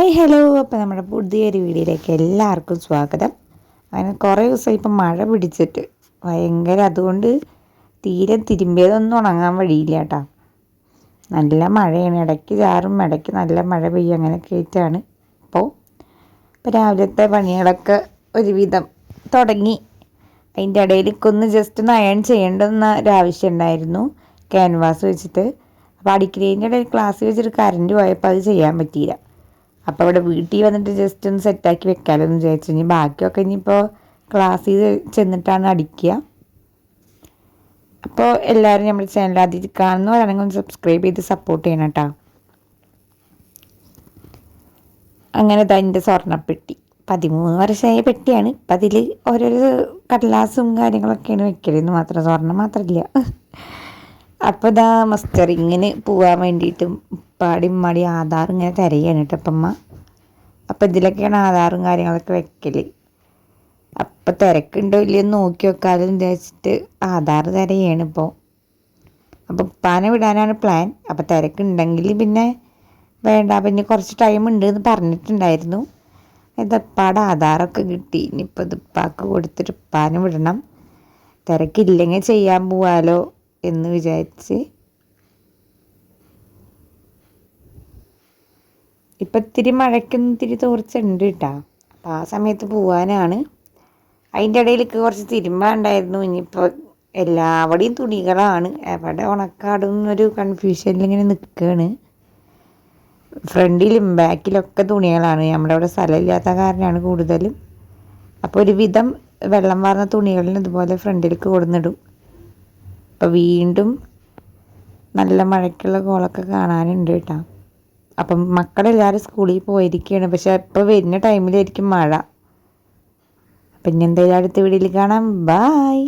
Hi hello അപ്പോൾ നമ്മുടെ പുതിയൊരു വീഡിയോയിലേക്ക് എല്ലാവർക്കും സ്വാഗതം. അങ്ങനെ കുറേ ദിവസം ഇപ്പം മഴ പിടിച്ചിട്ട് ഭയങ്കര അതുകൊണ്ട് തീരെ തിരുമ്പിയതൊന്നും ഉണങ്ങാൻ വഴിയില്ല കേട്ടോ. നല്ല മഴയാണ്. ഇടയ്ക്ക് ചാറും ഇടയ്ക്ക് നല്ല മഴ പെയ്യും. അങ്ങനെ ആയിട്ടാണ് അപ്പോൾ ഇപ്പോൾ രാവിലത്തെ പണികളൊക്കെ ഒരുവിധം തുടങ്ങി. അതിന്റെ ഇടയിലേക്ക് ഒന്ന് ജസ്റ്റ് ഒന്ന് അയൺ ചെയ്യേണ്ടെന്ന ഒരാവശ്യം ഉണ്ടായിരുന്നു. ക്യാൻവാസ് വെച്ചിട്ട്. അപ്പോൾ അടിക്കുന്നതിന്റെ ഇടയിൽ ക്ലാസ് വെച്ചിട്ട് കറണ്ട് പോയപ്പോൾ അത് ചെയ്യാൻ പറ്റിയില്ല. അപ്പോൾ ഇവിടെ വീട്ടിൽ വന്നിട്ട് ജസ്റ്റ് ഒന്ന് സെറ്റാക്കി വെക്കാമല്ലോ എന്ന് വിചാരിച്ചു. ഇനി ബാക്കിയൊക്കെ ഇനിയിപ്പോൾ ക്ലാസ്സിൽ ചെന്നിട്ടാണ് അടിക്കുക. അപ്പോൾ എല്ലാവരും നമ്മുടെ ചാനൽ ആദ്യം കാണുന്നവരാണെങ്കിൽ ഒന്ന് സബ്സ്ക്രൈബ് ചെയ്ത് സപ്പോർട്ട് ചെയ്യണം കേട്ടോ. അങ്ങനെ അതിന്റെ സ്വർണപ്പെട്ടി. പതിമൂന്ന് വർഷമായ പെട്ടിയാണ്. അപ്പം അതിൽ ഓരോരോ കടലാസും കാര്യങ്ങളൊക്കെയാണ് വെക്കലെന്ന് മാത്രം സ്വർണം മാത്രമില്ല അപ്പോൾ ഇതാ മസ്റ്ററിങ്ങിന് പോകാൻ വേണ്ടിയിട്ടും ഉപ്പാടി ഉമ്മാടി ആധാർ ഇങ്ങനെ തിരയാണ് കേട്ടോ അപ്പം അമ്മ അപ്പം ഇതിലൊക്കെയാണ് ആധാറും കാര്യങ്ങളൊക്കെ വെക്കൽ അപ്പം തിരക്കുണ്ടോ ഇല്ലയോ നോക്കി വെക്കാതെന്ന് വിചാരിച്ചിട്ട് ആധാർ തിരയാണ് ഇപ്പോൾ അപ്പം ഉപ്പാനെ വിടാനാണ് പ്ലാൻ അപ്പം തിരക്കുണ്ടെങ്കിൽ പിന്നെ വേണ്ട. പിന്നെ കുറച്ച് ടൈം ഉണ്ട് എന്ന് പറഞ്ഞിട്ടുണ്ടായിരുന്നു. ഇതപ്പാട് ആധാറൊക്കെ കിട്ടി. ഇനിയിപ്പോൾ ഇത് ഉപ്പാക്ക് കൊടുത്തിട്ട് ഉപ്പാനെ വിടണം. തിരക്കില്ലെങ്കിൽ ചെയ്യാൻ പോവാലോ എന്ന് വിചാരിച്ച് ഇപ്പം ഇത്തിരി മഴയ്ക്കൊന്നും ഇത്തിരി തോർച്ചുണ്ട് കേട്ടോ അപ്പോൾ ആ സമയത്ത് പോവാനാണ്. അതിന്റെ ഇടയിലേക്ക് കുറച്ച് തിരുമ്പാണ്ടായിരുന്നു ഇനിയിപ്പോൾ എല്ലാവടെയും തുണികളാണ്. എവിടെ ഉണക്കാടും എന്നൊരു കൺഫ്യൂഷനിൽ ഇങ്ങനെ നിൽക്കുകയാണ് ഫ്രണ്ടിലും ബാക്കിലൊക്കെ തുണികളാണ്. നമ്മുടെ അവിടെ സ്ഥലമില്ലാത്ത കാരണമാണ് കൂടുതലും. അപ്പോൾ ഒരുവിധം വെള്ളം വാർന്ന തുണികളിന് ഇതുപോലെ ഫ്രണ്ടിലേക്ക് കൊടുന്നിടും. അപ്പോൾ വീണ്ടും നല്ല മഴയ്ക്കുള്ള കോളൊക്കെ കാണാനുണ്ട് കേട്ടോ അപ്പം മക്കളെല്ലാവരും സ്കൂളിൽ പോയിരിക്കുകയാണ് പക്ഷെ ഇപ്പോൾ വരുന്ന ടൈമിലായിരിക്കും മഴ. അപ്പം ഇനി എന്തായാലും അടുത്ത വീഡിയോയിൽ കാണാം. ബായ്